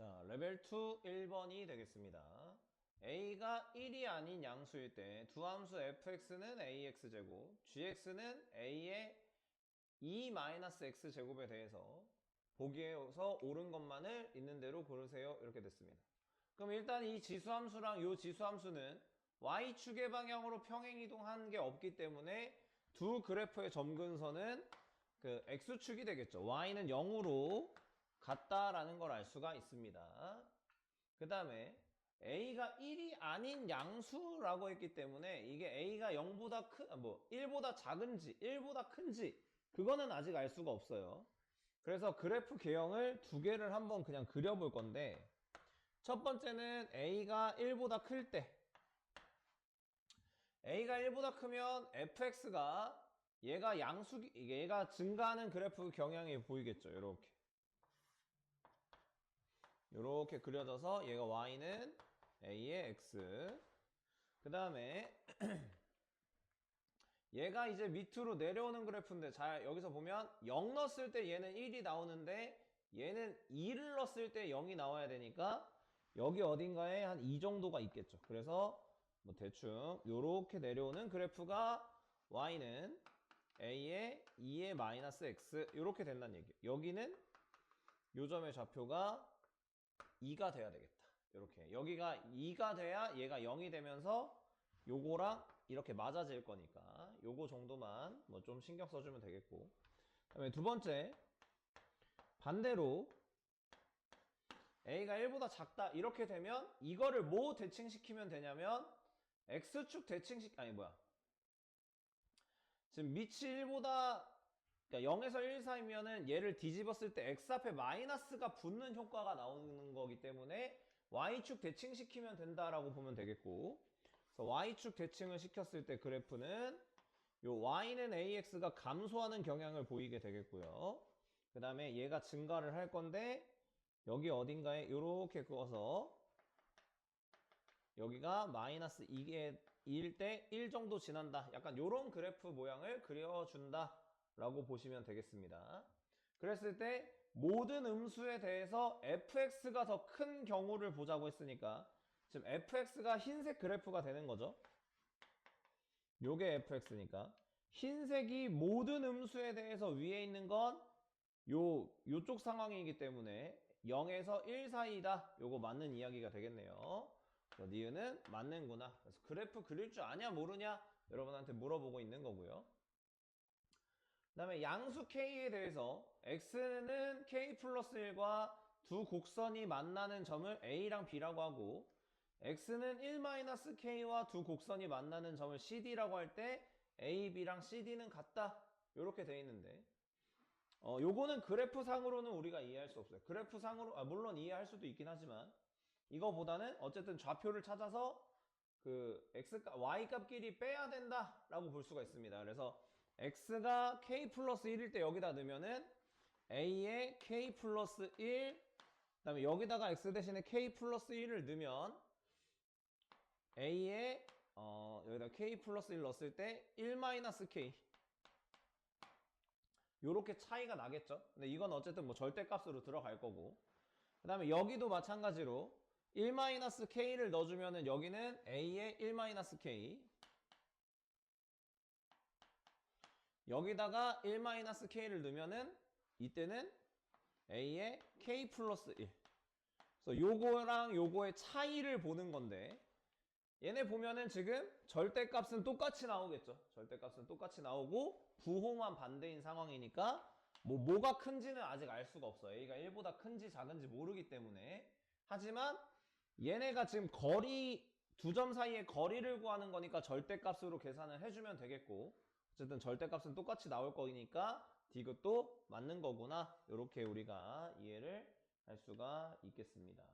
자, 레벨 2 1번이 되겠습니다. a가 1이 아닌 양수일 때 두 함수 fx는 ax제곱, gx는 a의 2-x제곱에 대해서 보기에서 옳은 것만을 있는 대로 고르세요. 이렇게 됐습니다. 그럼 일단 이 지수함수랑 이 지수함수는 y축의 방향으로 평행이동한 게 없기 때문에 두 그래프의 점근선은 그 x축이 되겠죠. y는 0으로 같다라는 걸 알 수가 있습니다. 그 다음에 a가 1이 아닌 양수라고 했기 때문에 이게 a가 0보다 큰, 아, 뭐 1보다 작은지 1보다 큰지 그거는 아직 알 수가 없어요. 그래서 그래프 개형을 두 개를 한번 그냥 그려볼 건데 첫 번째는 a가 1보다 클 때 a가 1보다 크면 fx가 얘가 양수 얘가 증가하는 그래프 경향이 보이겠죠. 이렇게 이렇게 그려져서 얘가 y는 a의 x 그 다음에 얘가 이제 밑으로 내려오는 그래프인데 잘 여기서 보면 0 넣었을 때 얘는 1이 나오는데 얘는 2를 넣었을 때 0이 나와야 되니까 여기 어딘가에 한이 정도가 있겠죠. 그래서 뭐 대충 요렇게 내려오는 그래프가 y는 a의 2의 마이너스 x 요렇게 된다는 얘기예요. 여기는 요 점의 좌표가 2가 돼야 되겠다. 이렇게. 여기가 2가 돼야 얘가 0이 되면서 요거랑 이렇게 맞아질 거니까. 요거 정도만 뭐 좀 신경 써주면 되겠고. 그다음에 두 번째 반대로 a가 1보다 작다. 이렇게 되면 이거를 뭐 대칭시키면 되냐면 x축 대칭식 아니 뭐야. 지금 밑이 1보다 그러니까 0에서 1 사이면은 얘를 뒤집었을 때 x 앞에 마이너스가 붙는 효과가 나오는 거기 때문에 y축 대칭시키면 된다라고 보면 되겠고 그래서 y축 대칭을 시켰을 때 그래프는 요 y는 ax가 감소하는 경향을 보이게 되겠고요. 그 다음에 얘가 증가를 할 건데 여기 어딘가에 이렇게 그어서 여기가 마이너스 2일 때 1 정도 지난다. 약간 요런 그래프 모양을 그려준다. 라고 보시면 되겠습니다. 그랬을 때 모든 음수에 대해서 fx가 더 큰 경우를 보자고 했으니까 지금 fx가 흰색 그래프가 되는 거죠. 요게 fx니까 흰색이 모든 음수에 대해서 위에 있는 건 요, 요쪽 상황이기 때문에 0에서 1 사이다. 요거 맞는 이야기가 되겠네요. 니은은 맞는구나. 그래서 그래프 그릴 줄 아냐 모르냐 여러분한테 물어보고 있는 거고요. 그 다음에 양수 K에 대해서 X는 K 플러스 1과 두 곡선이 만나는 점을 A랑 B라고 하고 X는 1-K와 두 곡선이 만나는 점을 CD라고 할 때 A, B랑 CD는 같다. 이렇게 돼 있는데. 어, 요거는 그래프상으로는 우리가 이해할 수 없어요. 그래프상으로 아, 물론 이해할 수도 있긴 하지만 이거보다는 어쨌든 좌표를 찾아서 그 X값, Y값끼리 빼야 된다 라고 볼 수가 있습니다. 그래서 x가 k 플러스 1일 때 여기다 넣으면은 a에 k 플러스 1, 그 다음에 여기다가 x 대신에 k 플러스 1을 넣으면 a에 어, 여기다 k 플러스 1 넣었을 때 1 마이너스 k. 요렇게 차이가 나겠죠? 근데 이건 어쨌든 뭐 절대값으로 들어갈 거고. 그 다음에 여기도 마찬가지로 1 마이너스 k를 넣어주면은 여기는 a에 1 마이너스 k 여기다가 1-k를 넣으면은 이때는 a의 k 플러스 1 그래서 요거랑 요거의 차이를 보는 건데 얘네 보면은 지금 절대값은 똑같이 나오겠죠? 절대값은 똑같이 나오고 부호만 반대인 상황이니까 뭐 뭐가 큰지는 아직 알 수가 없어. A가 1보다 큰지 작은지 모르기 때문에. 하지만 얘네가 지금 거리 두 점 사이의 거리를 구하는 거니까 절대값으로 계산을 해주면 되겠고 어쨌든 절대값은 똑같이 나올 거니까 디귿도 맞는 거구나 이렇게 우리가 이해를 할 수가 있겠습니다.